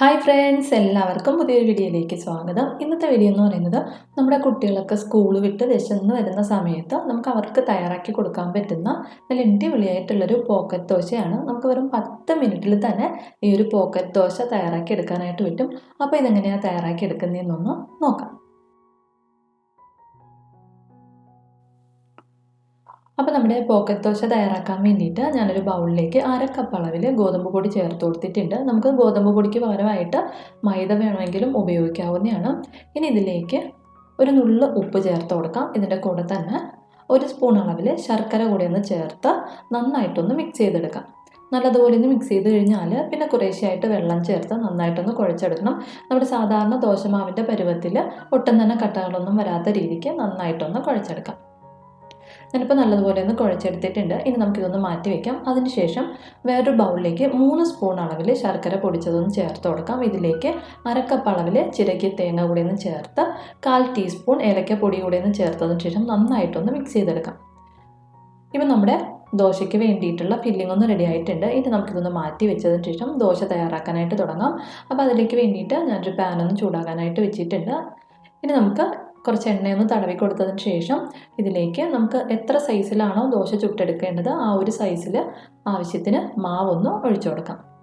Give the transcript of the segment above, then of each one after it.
Hi friends എല്ലാവർക്കും പുതിയൊരു വീഡിയോയിലേക്ക് സ്വാഗതം. ഇന്നത്തെ വീഡിയോ എന്ന് പറയുന്നത് നമ്മുടെ കുട്ടികളൊക്കെ സ്കൂൾ വിട്ട് വിശന്ന് വരുന്ന സമയത്ത് നമുക്ക് അവർക്ക് തയ്യാറാക്കി കൊടുക്കാൻ പറ്റുന്ന നല്ല അടിപൊളിയായിട്ടുള്ളൊരു പോക്കറ്റ് ദോശയാണ്. നമുക്ക് വെറും പത്ത് മിനിറ്റിൽ തന്നെ ഈ ഒരു പോക്കറ്റ് ദോശ തയ്യാറാക്കി എടുക്കാനായിട്ട് പറ്റും. അപ്പോൾ ഇതെങ്ങനെയാണ് തയ്യാറാക്കി എടുക്കുന്നതെന്നൊന്ന് നോക്കാം. അപ്പോൾ നമ്മുടെ പോക്കറ്റ് ദോശ തയ്യാറാക്കാൻ വേണ്ടിയിട്ട് ഞാനൊരു ബൗളിലേക്ക് അര കപ്പ് അളവിൽ ഗോതമ്പ് പൊടി ചേർത്ത് കൊടുത്തിട്ടുണ്ട്. നമുക്ക് ഗോതമ്പ് പൊടിക്ക് പകരമായിട്ട് മൈദ വേണമെങ്കിലും ഉപയോഗിക്കാവുന്നതാണ്. ഇനി ഇതിലേക്ക് ഒരു നുള്ളു ഉപ്പ് ചേർത്ത് കൊടുക്കാം. ഇതിന്റെ കൂടെ തന്നെ ഒരു സ്പൂൺ അളവിൽ ശർക്കര കൂടി ഒന്ന് ചേർത്ത് നന്നായിട്ടൊന്ന് മിക്സ് ചെയ്തെടുക്കാം. നല്ലതുപോലെ ഒന്ന് മിക്സ് ചെയ്ത് കഴിഞ്ഞാൽ പിന്നെ കുറേശ്ശെയായിട്ട് വെള്ളം ചേർത്ത് നന്നായിട്ടൊന്ന് കുഴച്ചെടുക്കണം. നമ്മുടെ സാധാരണ ദോശമാവിന്റെ പരുവത്തിൽ ഒട്ടും തന്നെ കട്ടകളൊന്നും വരാത്ത രീതിക്ക് നന്നായിട്ടൊന്ന് കുഴച്ചെടുക്കാം. ഞാനിപ്പോൾ നല്ലതുപോലെ ഒന്ന് കുഴച്ചെടുത്തിട്ടുണ്ട്. ഇനി നമുക്കിതൊന്ന് മാറ്റി വയ്ക്കാം അതിനുശേഷം വേറൊരു ബൗളിലേക്ക് മൂന്ന് സ്പൂൺ അളവിൽ ശർക്കര പൊടിച്ചതൊന്ന് ചേർത്ത് കൊടുക്കാം. ഇതിലേക്ക് അരക്കപ്പ് അളവിൽ ചിരകിയ തേങ്ങ കൂടി ഒന്ന് ചേർത്ത് കാൽ ടീസ്പൂൺ ഏലക്ക പൊടി കൂടി ഒന്ന് ചേർത്തതിന് ശേഷം നന്നായിട്ടൊന്ന് മിക്സ് ചെയ്തെടുക്കാം. ഇപ്പം നമ്മുടെ ദോശയ്ക്ക് വേണ്ടിയിട്ടുള്ള ഫില്ലിംഗ് ഒന്ന് റെഡി ആയിട്ടുണ്ട്. ഇനി നമുക്കിതൊന്ന് മാറ്റി വെച്ചതിന് ശേഷം ദോശ തയ്യാറാക്കാനായിട്ട് തുടങ്ങാം. അപ്പോൾ അതിലേക്ക് വേണ്ടിയിട്ട് ഞാനൊരു പാനൊന്ന് ചൂടാക്കാനായിട്ട് വെച്ചിട്ടുണ്ട്. ഇനി നമുക്ക് കുറച്ച് എണ്ണയൊന്ന് തടവി കൊടുത്തതിന് ശേഷം ഇതിലേക്ക് നമുക്ക് എത്ര സൈസിലാണോ ദോശ ചുട്ടെടുക്കേണ്ടത് ആ ഒരു സൈസിൽ ആവശ്യത്തിന് മാവൊന്ന് ഒഴിച്ചു കൊടുക്കാം.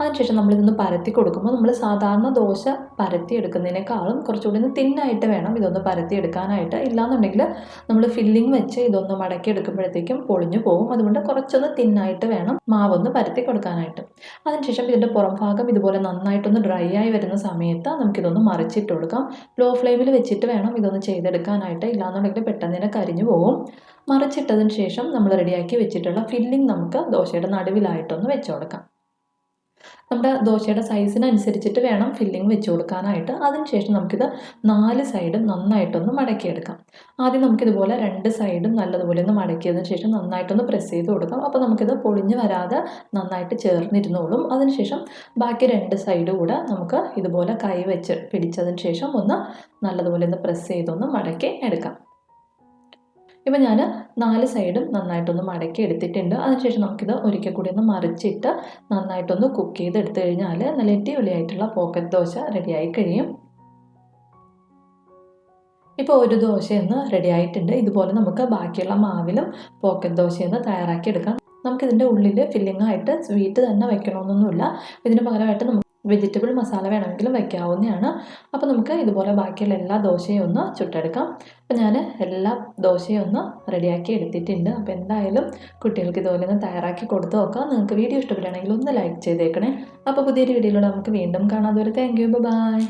അതിനുശേഷം നമ്മളിതൊന്ന് പരത്തി കൊടുക്കുമ്പോൾ നമ്മൾ സാധാരണ ദോശ പരത്തി എടുക്കുന്നതിനേക്കാളും കുറച്ചുകൂടി ഒന്ന് തിന്നായിട്ട് വേണം ഇതൊന്ന് പരത്തി എടുക്കാനായിട്ട് ഇല്ലാന്നുണ്ടെങ്കിൽ നമ്മൾ ഫില്ലിംഗ് വെച്ച് ഇതൊന്ന് മടക്കി എടുക്കുമ്പോഴത്തേക്കും പൊളിഞ്ഞു പോകും. അതുകൊണ്ട് കുറച്ചൊന്ന് തിന്നായിട്ട് വേണം മാവൊന്ന് പരത്തി കൊടുക്കാനായിട്ട്. അതിനുശേഷം ഇതിന്റെ പുറം ഭാഗം ഇതുപോലെ നന്നായിട്ടൊന്ന് ഡ്രൈ ആയി വരുന്ന സമയത്ത് നമുക്കിതൊന്ന് മറിച്ചിട്ട് കൊടുക്കാം. ലോ ഫ്ലെയിമിൽ വെച്ചിട്ട് വേണം ഇതൊന്ന് ചെയ്തെടുക്കാനായിട്ട്. ഇല്ലാന്നുണ്ടെങ്കിൽ പെട്ടെന്ന് തന്നെ കരിഞ്ഞു പോകും. മറിച്ചിട്ടതിന് ശേഷം നമ്മൾ റെഡിയാക്കി വെച്ചിട്ടുള്ള ഫില്ലിംഗ് നമുക്ക് ദോശയുടെ നടുവിലായിട്ടൊന്ന് വെച്ചു കൊടുക്കാം. നമ്മുടെ ദോശയുടെ സൈസിനനുസരിച്ചിട്ട് വേണം ഫില്ലിംഗ് വെച്ച് കൊടുക്കാനായിട്ട്. അതിനുശേഷം നമുക്കിത് നാല് സൈഡും നന്നായിട്ടൊന്ന് മടക്കിയെടുക്കാം. ആദ്യം നമുക്കിതുപോലെ രണ്ട് സൈഡും നല്ലതുപോലെ ഒന്ന് മടക്കിയതിന് ശേഷം നന്നായിട്ടൊന്ന് പ്രസ് ചെയ്ത് കൊടുക്കാം. അപ്പോൾ നമുക്കിത് പൊളിഞ്ഞ് വരാതെ നന്നായിട്ട് ചേർന്നിരുന്നോളും. അതിനുശേഷം ബാക്കി രണ്ട് സൈഡ് കൂടെ നമുക്ക് ഇതുപോലെ കൈ വെച്ച് പിടിച്ചതിന് ശേഷം ഒന്ന് നല്ലതുപോലെ ഒന്ന് പ്രസ് ചെയ്തൊന്ന് മടക്കി എടുക്കാം. ഇപ്പം ഞാൻ നാല് സൈഡും നന്നായിട്ടൊന്ന് മടക്കി എടുത്തിട്ടുണ്ട്. അതിനുശേഷം നമുക്കിത് ഒരിക്കൽ കൂടി ഒന്ന് മറിച്ചിട്ട് നന്നായിട്ടൊന്ന് കുക്ക് ചെയ്ത് എടുത്തു കഴിഞ്ഞാൽ നല്ല അടിപൊളിയായിട്ടുള്ള പോക്കറ്റ് ദോശ റെഡിയായി കഴിയും. ഇപ്പോൾ ഒരു ദോശയെന്ന് റെഡി ആയിട്ടുണ്ട്. ഇതുപോലെ നമുക്ക് ബാക്കിയുള്ള മാവിലും പോക്കറ്റ് ദോശയൊന്ന് തയ്യാറാക്കി എടുക്കാം. നമുക്കിതിന്റെ ഉള്ളിൽ ഫില്ലിംഗ് ആയിട്ട് സ്വീറ്റ് തന്നെ വെക്കണമെന്നൊന്നുമില്ല. ഇതിന് പകരമായിട്ട് നമുക്ക് വെജിറ്റബിൾ മസാല വേണമെങ്കിലും വയ്ക്കാവുന്നതാണ് അപ്പോൾ നമുക്ക് ഇതുപോലെ ബാക്കിയുള്ള എല്ലാ ദോശയും ഒന്ന് ചുട്ടെടുക്കാം. അപ്പോൾ ഞാൻ എല്ലാ ദോശയും ഒന്ന് റെഡിയാക്കി എടുത്തിട്ടുണ്ട്. അപ്പോൾ എന്തായാലും കുട്ടികൾക്ക് ഇതുപോലെ ഒന്ന് തയ്യാറാക്കി കൊടുത്തു നോക്കാം. നിങ്ങൾക്ക് വീഡിയോ ഇഷ്ടപ്പെടുകയാണെങ്കിൽ ഒന്ന് ലൈക്ക് ചെയ്തേക്കണേ. അപ്പോൾ പുതിയൊരു വീഡിയോയിലൂടെ നമുക്ക് വീണ്ടും കാണാതെ ഒരു താങ്ക് യു ബൈ